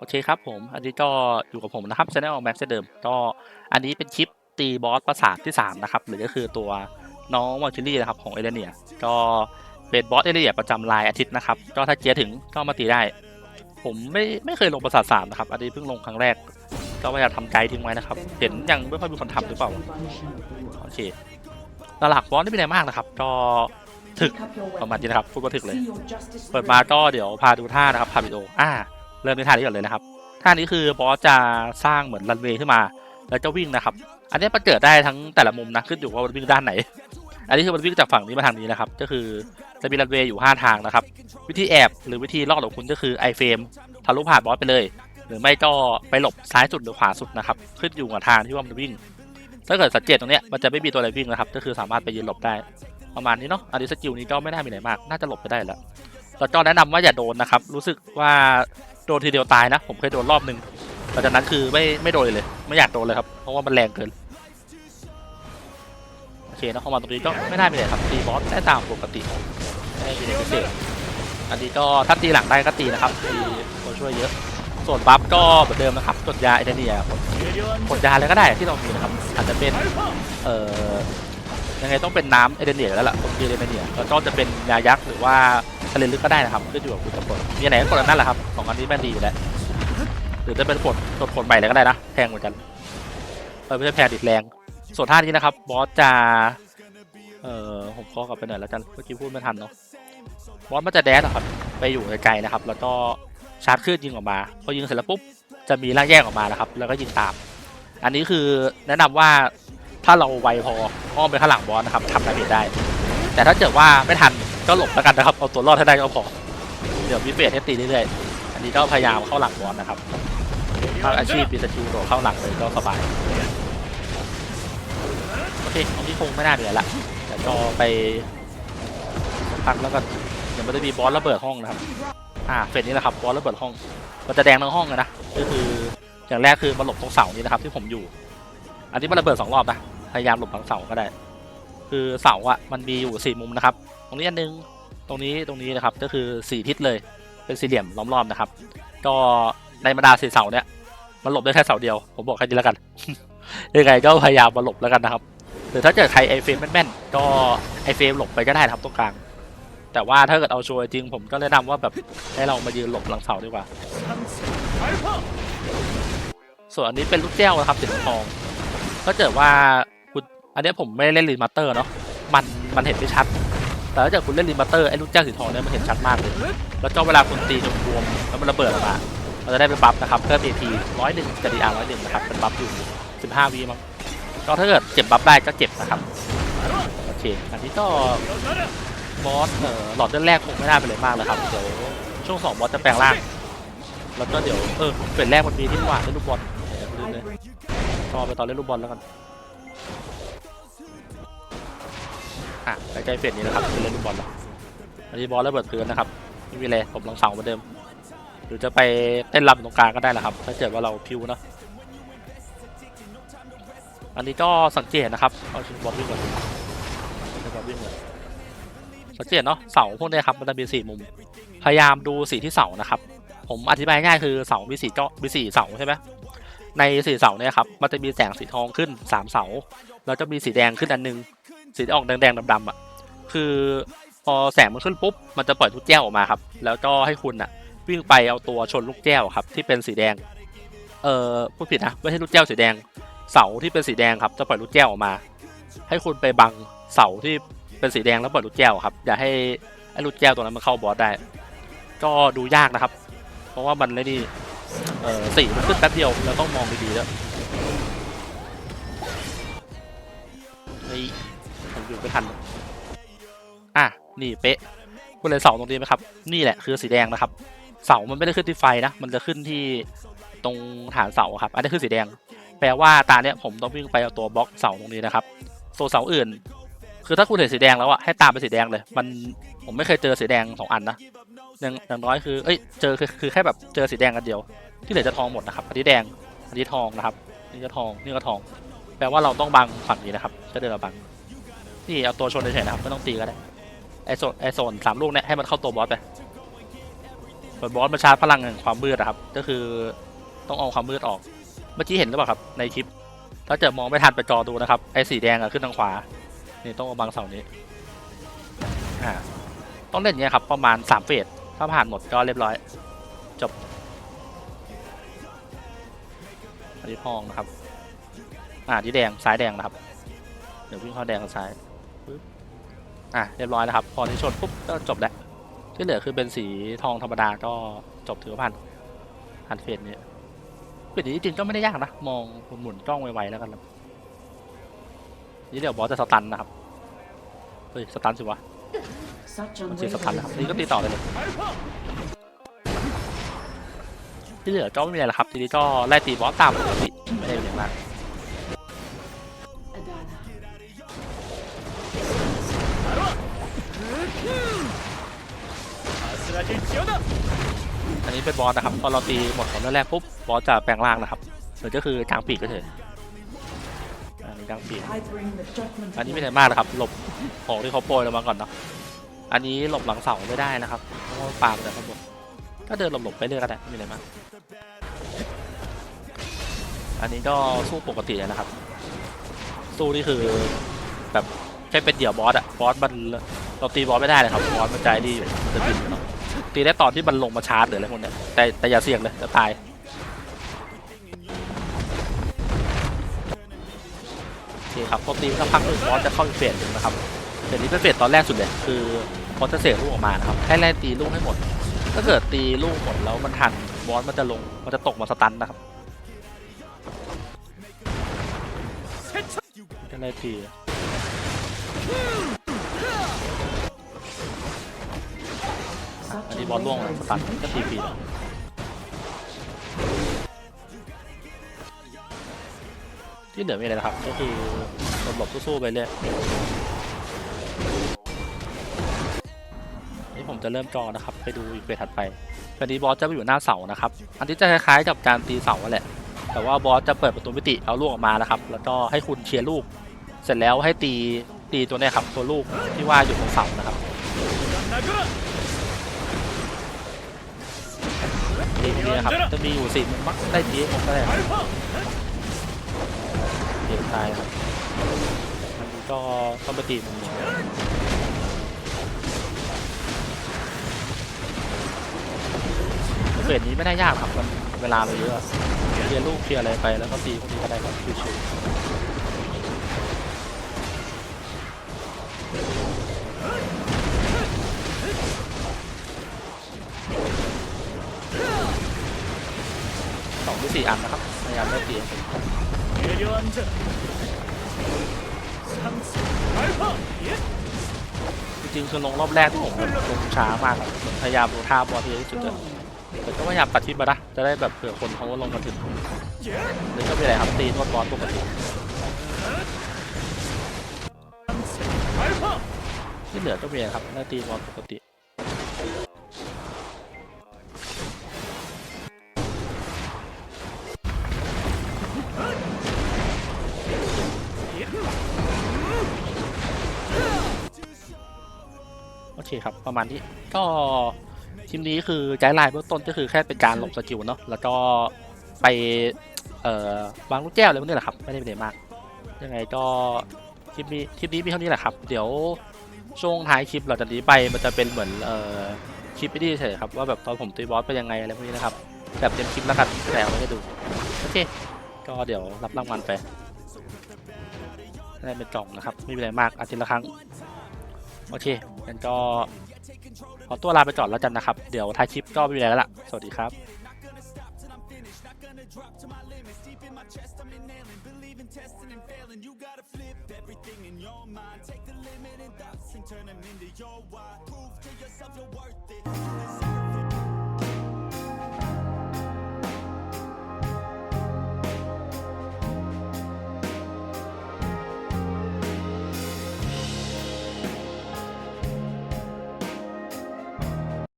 โอเคครับผม อันนี้ก็อยู่กับผมนะครับ Channel Max เช่นเดิม ก็อันนี้เป็นคลิปตีบอสประสาทที่ 3 นะครับ หรือก็คือตัวน้องมอนชิลี่นะครับของเอเลเนีย ก็เป็นบอสเอเลเนียประจำรายอาทิตย์นะครับ ก็ถ้าเจียร์ถึงก็มาตีได้ ผมไม่ไม่เคยลงประสาทสามนะครับ อันนี้เพิ่งลงครั้งแรก ก็พยายามทำใจทิ้งไว้นะครับ เห็นยังไม่ค่อยมีคนทำหรือเปล่า โอเคหลักบอสไม่เป็นไรมากนะครับ ก็ถึกประมาณนี้นะครับพูดว่าถึกเลย เปิดมาก็เดี๋ยวพาดูท่านะครับพาวิดีโออ่า เริ่มในท่านี้ก่อนเลยนะครับท่านี้คือบอสจะสร้างเหมือนรันเวย์ขึ้นมา แล้วจะวิ่งนะครับ อันนี้มันเกิดได้ทั้งแต่ละมุมนะขึ้นอยู่ว่ามันวิ่งด้านไหน อันนี้คือมันวิ่งจากฝั่งนี้มาทางนี้นะครับ ก็คือจะมีรันเวย์อยู่ 5 ทางนะครับ วิธีแอบหรือวิธีลอดของคุณก็คือไอเฟรมทะลุผ่านบอสไปเลย หรือไม่ก็ไปหลบซ้ายสุดหรือขวาสุดนะครับ ขึ้นอยู่กับทางที่ว่ามันวิ่ง ถ้าเกิดสังเกตตรงเนี้ยมันจะไม่มีตัวอะไรวิ่งนะครับ ก็คือสามารถไปยืนหลบได้ประมาณนี้เนาะ อันนี้สกิลนี้ก็ไม่น่ามีไหนมาก น่าจะหลบไปได้แล้วแล้วก็แนะนำว่าอย่าโดนนะครับ รู้สึกว่า โดนทีเดียวตายนะ ผมเคยโดนรอบหนึ่งหลังจากนั้นคือไม่ไม่โดนเลย ไม่อยากโดนเลยครับ เพราะว่ามันแรงเกิน โอเคนะเข้ามาตรงนี้ก็ไม่น่ามีอะไรครับตีบอสได้ตามปกติไม่มีอะไรพิเศษอันนี้ก็ถ้าตีหลังได้ก็ตีนะครับตีตัวช่วยเยอะ ส่วนบัฟก็เหมือนเดิมนะครับกดยาไอเดเนียกดยาอะไรก็ได้ที่เรามีนะครับอาจจะเป็นเอ่อยังไงต้องเป็นน้ำเอเดเนียแล้วล่ะผมมีเอเดเนียแล้วก็จะเป็นยายักษ์หรือว่า ทะเลลึกก็ได้นะครับขึ้นอยู่กับคุณจะกดมีอันไหนก็กดอันนั่นแหละครับสองอันนี้แม่นดีอยู่แล้วหรือจะเป็นกดกดผลใหม่เลยก็ได้นะแพงเหมือนกันเออไม่ใช่แพงดิดแรง ส่วนท่านี้นะครับบอสจะเอ่อผมขอกลับไปหน่อยแล้วกันเมื่อกี้พูดไม่ทันเนาะบอสมันจะแดดอะครับไปอยู่ไกลๆนะครับ แล้วก็ชาร์จคลื่นยิงออกมาพอยิงเสร็จแล้วปุ๊บจะมีร่างแยกออกมานะครับ แล้วก็ยิงตาม อันนี้คือแนะนำว่าถ้าเราไวพออ้อมไปข้างหลังบอสนะครับทำดาเมจได้ แต่ถ้าเกิดว่าไม่ทัน ก็หลบแล้วกันนะครับ เอาตัวรอดให้ได้ก็พอ เดี๋ยวมีเฟสให้ตีเรื่อยๆ อันนี้ก็พยายามเข้าหลังบอสนะครับถ้าอาชีพปีศาจโดดเข้าหลังเลยก็สบาย โอเคตรงนี้คงไม่น่าเหลือละแต่ก็ไปพักแล้วก็เดี๋ยวมันจะมีบอสระเบิดห้องนะครับ อ่า เฟสนี้แหละครับ บอสระเบิดห้อง มันจะแดงทั้งห้องเลยนะ ก็คืออย่างแรกคือมาหลบตรงเสานี้นะครับที่ผมอยู่ อันนี้มันระเบิดสองรอบนะ พยายามหลบทางเสาก็ได้ คือเสาอะมันมีอยู่สี่มุมนะครับ ตรงนี้อันนึงตรงนี้ตรงนี้นะครับก็คือสี่ทิศเลยเป็นสี่เหลี่ยมล้อมรอบนะครับ ก็ในบรรดาสี่เสาเนี่ยมันหลบได้แค่เสาเดียวผมบอกแค่นี้แล้วกันยังไงก็พยายามมาหลบแล้วกันนะครับหรือถ้าเกิดใครไอเฟรมแม่นๆก็ไอเฟรมหลบไปก็ได้ครับตรงกลางแต่ว่าถ้าเกิดเอาชัวร์จริงผมก็แนะนำว่าแบบให้เรามายืนหลบหลังเสาดีกว่า ส่วนอันนี้เป็นลูกแก้วนะครับสีทองถ้าเกิดว่า อันนี้ผมไม่ได้เล่นรีมาสเตอร์เนาะมันมันเห็นไม่ชัด แต่ถ้าเกิดคุณเล่นรีมาสเตอร์ไอ้ลูกแก้วสีทองเนี่ยมันเห็นชัดมากเลย แล้วก็เวลาคุณตีจนบวมแล้วมันระเบิดออกมาเราจะได้เป็นบัฟนะครับเพิ่ม AP ร้อยหนึ่งกับ DR ร้อยหนึ่งนะครับเป็นบัฟอยู่15วีมั้งก็ถ้าเกิดเก็บบัฟได้ก็เก็บนะครับโอเคอันนี้ก็บอสเอ่อหลอดเลือดแรกคงไม่น่าเป็นเลยมากเลยครับเดี๋ยวช่วงสองบอสจะแปลงร่างแล้วก็เดี๋ยวเออเป็นแรกมันมีที่หว่าเล่นลูกบอลดี๋ยวลืมเลยรอไปตอนเล่นลูกบอลแล้วกัน อะใกล้ๆเฟสนี้นะครับเล่นลูกบอลแล้วอันนี้บอลระเบิดพื้นนะครับไม่มีอะไรผมลองเสาเหมือนเดิม หรือจะไปเต้นรำตรงกลางก็ได้แหละครับ ถ้าเกิดว่าเราพิวนะอันนี้ก็สังเกตนะครับเอาชิ้นบอลวิ่งก่อนชิ้นบอลวิ่งเลยสังเกตเนาะเสาพวกนี้ครับมันจะมีสี่มุม พยายามดูสีที่เสานะครับ ผมอธิบายง่ายคือเสามีสี่เจาะมีสี่เสาใช่ไหมในสีเสาเนี่ยครับมันจะมีแสงสีทองขึ้นสามเสา แล้วจะมีสีแดงขึ้นอันหนึง สีที่ออกแดงๆดำๆอะคือพอแสงมันขึ้นปุ๊บมันจะปล่อยลูกแก้วออกมาครับ แล้วก็ให้คุณอะ วิ่งไปเอาตัวชนลูกแก้วครับ ที่เป็นสีแดง เอ่อพูดผิดนะไม่ใช่ลูกแก้วสีแดง เสาที่เป็นสีแดงครับ จะปล่อยลูกแก้วออกมา ให้คุณไปบังเสาที่เป็นสีแดงแล้วปล่อยลูกแก้วครับอย่าให้ไอ้ลูกแก้วตัวนั้นมันเข้าบอสได้ ก็ดูยากนะครับ เพราะว่ามันเลยนี่เอ่อสีมันขึ้นแป๊บเดียวเราต้องมองดีๆแล้วเฮ้ย อยู่ไม่ทัน อะ นี่เป๊ะคุณเลยเสาตรงนี้ไหมครับ นี่แหละคือสีแดงนะครับ เสามันไม่ได้ขึ้นที่ไฟนะ มันจะขึ้นที่ตรงฐานเสาครับ อันนี้คือสีแดง แปลว่าตาเนี้ยผมต้องวิ่งไปเอาตัวบล็อกเสาตรงนี้นะครับโซเสาอื่น คือถ้าคุณเห็นสีแดงแล้วอะให้ตามไปสีแดงเลย มันผมไม่เคยเจอสีแดงสองอันนะอย่างอย่างน้อยคือ เอ้ย เจอคือคือแค่แบบเจอสีแดงกันเดียว ที่เหลือจะทองหมดนะครับ อันนี้แดง อันนี้ทองนะครับ นี่ก็ทอง นี่ก็ทอง แปลว่าเราต้องบังฝั่งนี้นะครับ จะเดินมาบัง นี่เอาตัวชนเฉยๆนะครับไม่ต้องตีก็ได้ไอโซนไอโซนสามลูกเนี่ยให้มันเข้าตัวบอสไปเปิดบอสมาชาร์จพลังแห่งความมืดอะครับ ก็คือต้องเอาความมืดออก เมื่อกี้เห็นหรือเปล่าครับในคลิป ถ้าเกิดมองไม่ทันไปจอดูนะครับไอสีแดงอะขึ้นทางขวา นี่ต้องเอาบังเสานี้อ่าต้องเล่นเงี้ยครับประมาณสามเฟสถ้าผ่านหมดก็เรียบร้อย จบอันนี้ทองนะครับ อ่าที่แดงซ้ายแดงนะครับ เดี๋ยววิ่งเข้าแดงทางซ้าย อะเรียบร้อยแล้วครับ พอที่ชนปุ๊บก็จบแล้ว ที่เหลือคือเป็นสีทองธรรมดาก็จบถือว่าผ่านผ่านเฟสนี้เฟสนี้จริงก็ไม่ได้ยากนะ มองหมุนกล้องไวๆแล้วกันนี่เดี๋ยวบอสจะสตันนะครับ เฮ้ยสตันสิวะมันเสียสตันแล้วครับนี่ก็ตีต่อเลยที่เหลือก็ไม่มีอะไรแล้วครับ ทีนี้ก็ไล่ตีบอสตามปกติไม่ได้เป็นอะไรมาก นี้เป็นบอสนะครับพอเราตีหมดของแรกปุ๊บบอสจะแปลงร่างนะครับหรือก็คือกลางปีกก็เฉยอันนี้กลางปีกอันนี้ไม่ได้มากนะครับ หลบของที่เขาโปรยลงมาก่อนเนาะอันนี้หลบหลังเสาไม่ได้นะครับเพราะปาล์มแต่ข้างบนก็เดินหลบๆไปเรื่อยก็ได้ไม่มีอะไรมากอันนี้ก็สู้ปกติเลยนะครับ สู้นี่คือแบบแค่เป็นเดี่ยวบอสอะบอสมันเราตีบอสไม่ได้เลยครับบอสมันใจดีอยู่จะบินอยู่เนาะ ตีได้ตอนที่มันลงมาชาร์จหรืออะไรพวกเนี้ยแต่แต่อย่าเสี่ยงเลยจะตายโอเคครับพอตีสักพักหนึ่งบอสจะเข้าอีกเฟสหนึ่งนะครับเฟสนี้เป็นเฟสตอนแรกสุดเลยคือบอสจะเสกลูกออกมานะครับให้ไล่ตีลูกให้หมด ถ้าเกิดตีลูกหมดแล้วมันทันบอสมันจะลงมันจะตกมาสตันนะครับจะไล่ตีีบอสล่วงเลยสตันก็ตีฟรีแล้วที่เหลือมีอะไรนะครับ ก็คือหลบๆสู้ๆไปเรื่อยนี่ผมจะเริ่มจอนะครับ ไปดูอีกเฟสถัดไปตอนนี้บอสจะไปอยู่หน้าเสานะครับ อันนี้จะคล้ายๆกับการตีเสาแหละ แต่ว่าบอสจะเปิดประตูมิติเอาลูกออกมานะครับ แล้วก็ให้คุณเคลียร์ลูก เสร็จแล้วให้ตีตีตัวนี้ครับตัวลูกที่ว่าอยู่ตรงเสานะครับ นี้นะครับจะมีอยู่สี่มุมมักได้ตีผมก็ได้ครับเตีตายครับอันนี้ก็ต้องไปตีมุมนี้เฟสนี้ไม่ได้ยากครับมันเวลาเราเยอะเคลียร์ลูกเคลียร์อะไรไปแล้วก็ตีพวกนี้ก็ได้ครับชิวๆ สี่อันนะครับพยายามไม่ตีจริงๆคือลงรอบแรกที่ผมลงช้ามากอะพยายามดูท่าบอลที่ดีที่สุดเลยแต่ก็พยายามตัดทิปมานะจะได้แบบเผื่อคนเขาลงมาถึงหรือก็ไม่เป็นไรครับตีนวดบอลปกติที่เหลือก็มีอะไรครับได้ตีบอลปกติ เคครับ ประมาณนี้ ก็ทีมนี้คือใจไลน์เบื้องต้นก็คือแค่เป็นการหลบสกิลเนาะแล้วก็ไปเอ่อวางลูกแก้วอะไรพวกนี้แหละครับ ไม่ได้เป็นอะไรมาก ยังไงก็คลิปนี้คลิปนี้มีเท่านี้แหละครับ เดี๋ยวช่วงท้ายคลิปหลังจากนี้ไปมันจะเป็นเหมือนเอ่อคลิปไม่เฉยครับว่าแบบตอนผมตีบอสเป็นยังไงอะไรพวกนี้นะครับแบบเต็มคลิปแล้วกันแต่เอาไม่ได้ดูโอเคก็เดี๋ยวรับรางวัลไปได้เป็นกล่องนะครับไม่มีอะไรมากอาทิตย์ละครั้ง โอเคงั้นก็ขอตัวลาไปก่อนแล้วกันนะครับ เดี๋ยวท้ายคลิปก็ไม่มีอะไรแล้วล่ะ สวัสดีครับ Turn them into your why. Prove to yourself you're worth it.